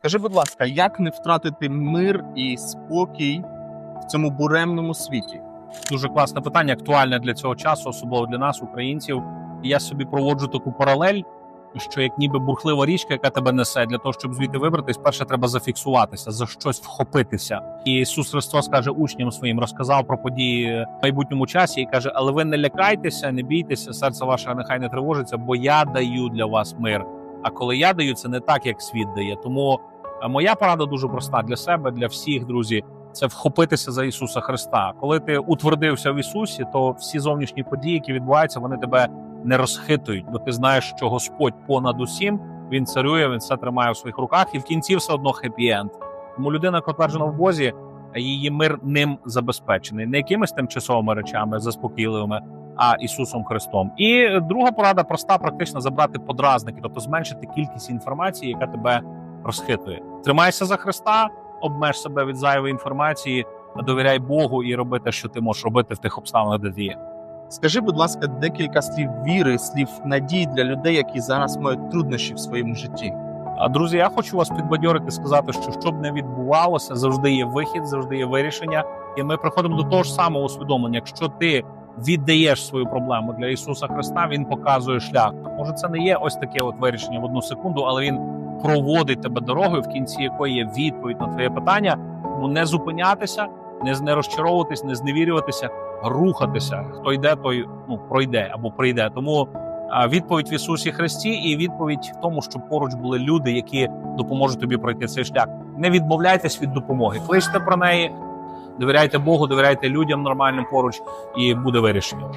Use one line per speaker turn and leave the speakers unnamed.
Скажи, будь ласка, як не втратити мир і спокій в цьому буремному світі?
Дуже класне питання, актуальне для цього часу, особливо для нас, українців. І я собі проводжу таку паралель, що як ніби бурхлива річка, яка тебе несе, для того, щоб звідти вибратись, перше треба зафіксуватися, за щось вхопитися. І Ісус Христос каже учням своїм, розказав про події в майбутньому часі і каже: Але ви не лякайтеся, не бійтеся, серце ваше нехай не тривожиться, бо я даю для вас мир. А коли я даю, це не так, як світ дає. Тому е, моя порада дуже проста для себе, для всіх, друзі це вхопитися за Ісуса Христа. Коли ти утвердився в Ісусі, то всі зовнішні події, які відбуваються, вони тебе не розхитують, бо ти знаєш, що Господь понад усім він царює, він все тримає в своїх руках, і в кінці все одно хеппі-енд. Тому людина, яка утверджена в Бозі, її мир ним забезпечений, не якимись тимчасовими речами, заспокійливими, а Ісусом Христом. І друга порада проста, практично забрати подразники, тобто зменшити кількість інформації, яка тебе розхитує. Тримайся за Христа обмеж себе від зайвої інформації, довіряй Богу і роби те, що ти можеш робити в тих обставинах, де ти є.
Скажи, будь ласка, декілька слів віри, слів надії для людей, які зараз мають труднощі в своєму житті.
А друзі, я хочу вас підбадьорити, сказати, що що б не відбувалося, завжди є вихід, завжди є вирішення. І ми приходимо до того ж самого усвідомлення. Якщо ти віддаєш свою проблему для Ісуса Христа, Він показує шлях. Може, це не є ось таке от вирішення в одну секунду, але він проводить тебе дорогою, в кінці якої є відповідь на твоє питання. Тому не зупинятися, не, не розчаровуватись, не зневірюватися, рухатися. Хто йде, той ну пройде або прийде. Тому відповідь в Ісусі Христі, і відповідь в тому, що поруч були люди, які допоможуть тобі пройти цей шлях. Не відмовляйтесь від допомоги. Кличте про неї, довіряйте Богу, довіряйте людям нормальним поруч, і буде вирішення.